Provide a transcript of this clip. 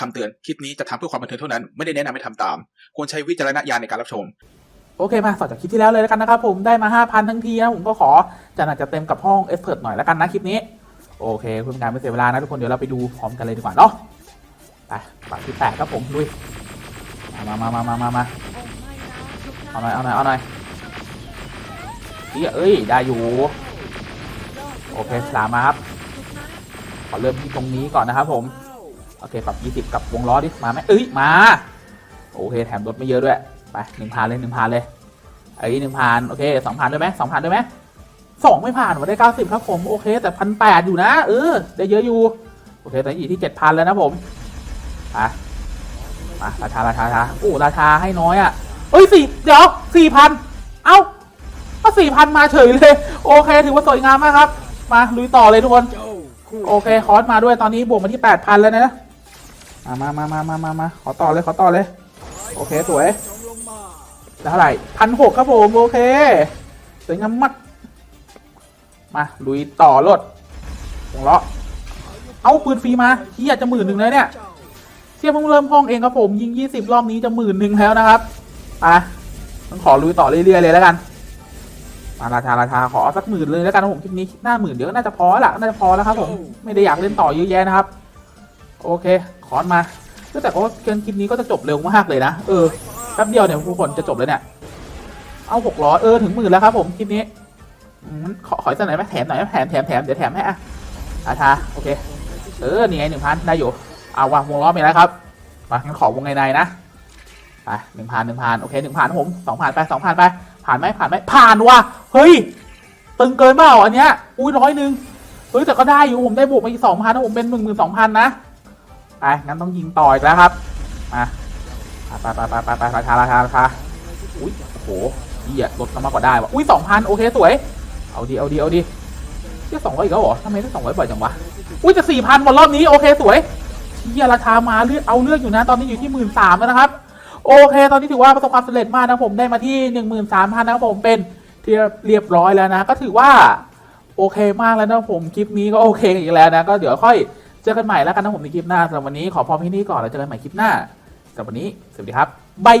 คำเตือนคลิปนี้จะทำเพื่อความบันเทิงเท่านั้น ไม่ได้แนะนำให้ทำตาม ควรใช้วิจารณญาณในการรับชม โอเคมาต่อจากคลิปที่แล้วเลยแล้วกันนะครับผมได้มา 5,000 ทั้งทีนะผมก็ขอจะหนักจะเต็มกับห้องเอ p เ r ิร์หน่อยแล้วกันนะคลิปนี้ โอเคเพื่อเป็นการไม่เสียเวลานะทุกคนเดี๋ยวเราไปดูพร้อมกันเลยดีกว่าเนาะไปฝั่งที่แปดครับผมลุยมามามามามามาเอาหน่อยเอาหน่อยเอาหน่อยเฮ้ยเอ้ยได้อยู่โอเคสามมาครับขอเริ่มที่ตรงนี้ก่อนนะครับผม โอเคปรับ 20 กับวงล้อดิมาไหมเอ้ยมา โอเคแถมรถไม่เยอะด้วย ไปหนึ่งพันเลยหนึ่งพันเลยไอ้หนึ่งพันโอเคสองพันด้วยไหมสองพันด้วยไหมสองไม่ผ่านมาได้เก้าสิบครับผมโอเค แต่พันแปดอยู่นะ เออ ได้เยอะอยู่ โอเคตอนนี้อยู่ที่เจ็ดพันแล้วนะผมไปมาราชาราชาราชาโอ้ราชาให้น้อยอะเอ้ยสี่เดี๋ยวสี่พันเอ้าก็สี่พันมาเฉยเลย โอเคถือว่าสวยงามมากครับ มาลุยต่อเลยทุกคน โอเคคอร์สมาด้วยตอนนี้บวกมาที่แปดพันแล้วนะ มามามามามามามาขอต่อเลยขอต่อเลย โอเคสวยแล้วเท่าไหร่พันหกครับผมโอเคสวยงามมากมาลุยต่อรถวงเล้อเอาปืนฟรีมาเฮียจะหมื่นหนึ่งแล้วเนี่ยเทียบเพิ่งเริ่มห้องเองครับผมยิงยี่สิบรอบนี้จะหมื่นหนึ่งแล้วนะครับอะต้องขอลุยต่อเรื่อยๆเลยแล้วกันมาราชาราชาขอสักหมื่นเลยแล้วกันนผมคลิปนี้หน้าหมื่นเดี๋ยวก็น่าจะพอละน่าจะพอแล้วครับผมไม่ได้อยากเล่นต่อเยอะแยะนะครับ โอเค ขอนมาแต่ก็เกินคลิปนี้ก็จะจบเร็วมากเลยนะ เออ แป๊บเดียวเนี่ยทุกคนจะจบแล้วเนี่ย เอาหกร้อยเออถึงหมื่นแล้วครับผมคลิปนี้ขอขออีกสักหน่อยไหมแถมหน่อยไหมแถมแถมแถมเดี๋ยวแถมให้อะราชาโอเค เออ นี่ไงหนึ่งพันได้อยู่ เอาว่ะวงล้อมีแล้วครับมางั้นขอวงในในนะ ไปหนึ่งพันหนึ่งพันโอเคหนึ่งพันผมสองพันไปสองพันไป ผ่านไหมผ่านไหมผ่านว่ะ เฮ้ย ตึงเกินเปล่าอันเนี้ย อุ้ยร้อยหนึ่งเฮ้ยแต่ก็ได้อยู่ผมได้บวกมาอีกสองพันนะผมเป็นหนึ่งหมื่นสองพันนะ ไปงั้นต้องยิงต่ออีกแล้วครับมาไปไปไปไปไปราคาราคาราคาอุ้ยโอ้โหเหี้ยลดมากกว่าได้ว่ะอุ้ยสองพันโอเคสวย เอาดีเอาดีเอาดีเหี้ยสองร้อยอีกแล้วเหรอทำไมได้สองร้อยบ่อยจังวะอุ้ยจะสี่พันหมดรอบนี้โอเคสวยเหี้ยราคามาเลือกเอาเลือกอยู่นะตอนนี้อยู่ที่หมื่นสามแล้วนะครับโอเค ตอนนี้ถือว่าประสบความสำเร็จมากนะผมได้มาที่หนึ่งหมื่นสามพันนะครับผมเป็นที่เรียบร้อยแล้วนะ ก็ถือว่าโอเคมากแล้วนะผมคลิปนี้ก็โอเคอีกแล้วนะ ก็เดี๋ยวค่อย จอกันใหม่แล้วกันนะผมในคลิปหน้าสำหรับวันนี้ขอพอพี่นี่ก่อนแล้วเจอกันใหม่คลิปหน้าสำหรับวันนี้สวัสดีครับบาย